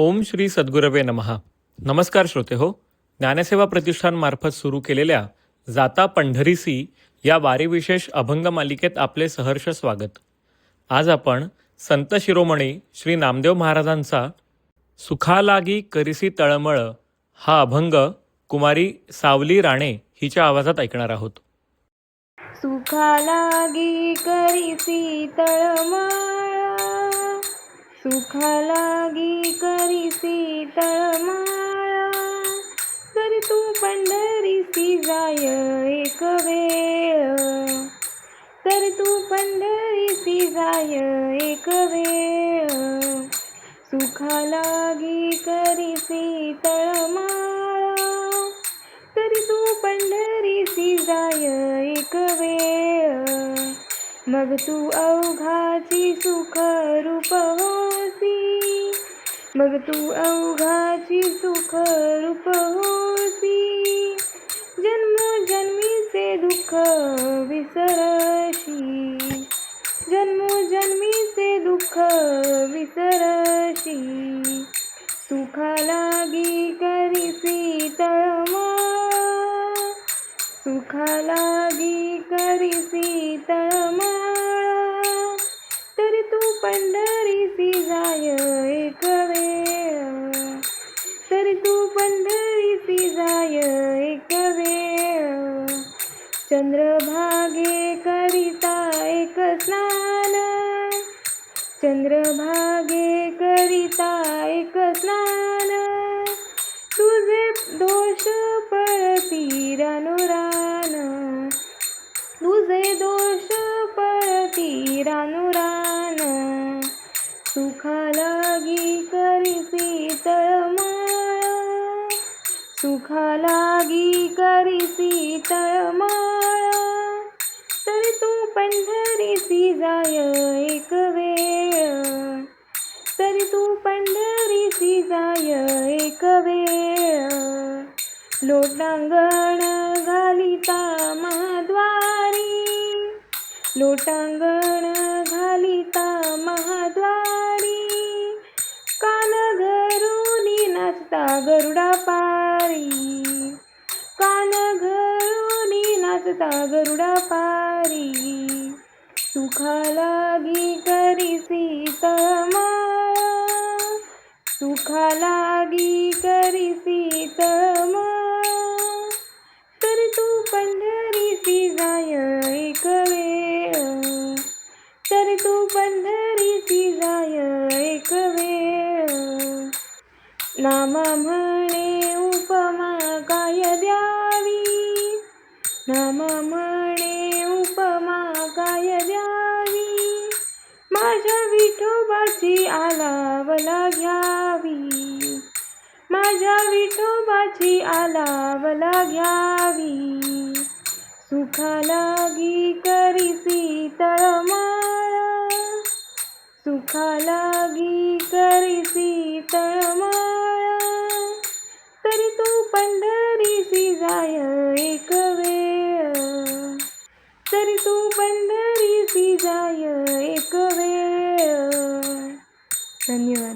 ओम श्री सद्गुरवे नमहा नमस्कार श्रोते हो ज्ञानसेवा प्रतिष्ठानमार्फत सुरू केलेल्या जाता पंढरीसी या वारीविशेष अभंग मालिकेत आपले सहर्ष स्वागत. आज आपण संत शिरोमणी श्री नामदेव महाराजांचा सुखालागी करिसी तळमळ हा अभंग कुमारी सावली राणे हिच्या आवाजात ऐकणार आहोत. सुखालागी करिसी तळमळ सुखालागी करीसी तळमाळा. तरी तू पंढरीसी जाय एक वेळ. तर तू पंढरीसी जाय एक वेळ. सुखालागी करीसी तळमाळा. मग तू अवघाची सुख रूप होसी मग तू अवघाची सुख रूप होसी जन्मोजन्मीचे दुःख विसरशी. जन्मोजन्मीचे दुःख विसरशी. सुखालागी करीसी तळमळ सुखालागी करीसी तळमळ तरी तू पंढरीसी जाय एक वेळ. तरी तू पंढरीसी जाय एक वेळ. चंद्रभागे करिता एक स्नान. चंद्रभागे करिता एक स्नान. तुझे दोष पळती रानुरान सुखालागी करीसी तळमळ सुखालागी करीसी तळमळ तर तू पंढरीसी जाय एक वेळ. तरी तू पंढरीसी जाय एक वेळ. लोटांगण घालिता महाद्वारी लोटांगण घालिता घरुनी नाचता गरुडा पारी. कान घरुनी नाचता गरुडा पारी. सुखालागी करीसी सुखा लागी करी सीतमा तर तू पंढरीसी जाय एक वेळ. तर तू पंढरीसी जाय एक वेळ. नाम म्हणे उपमा काय द्यावी? नाम म्हणे उपमा काय द्यावी? माझ्या विठोबाची आलावला घ्यावी. माझ्या विठोबाची आलावला घ्यावी. सुखालागी करीसी तळमाळ सुखालागी लागी पंढरीसी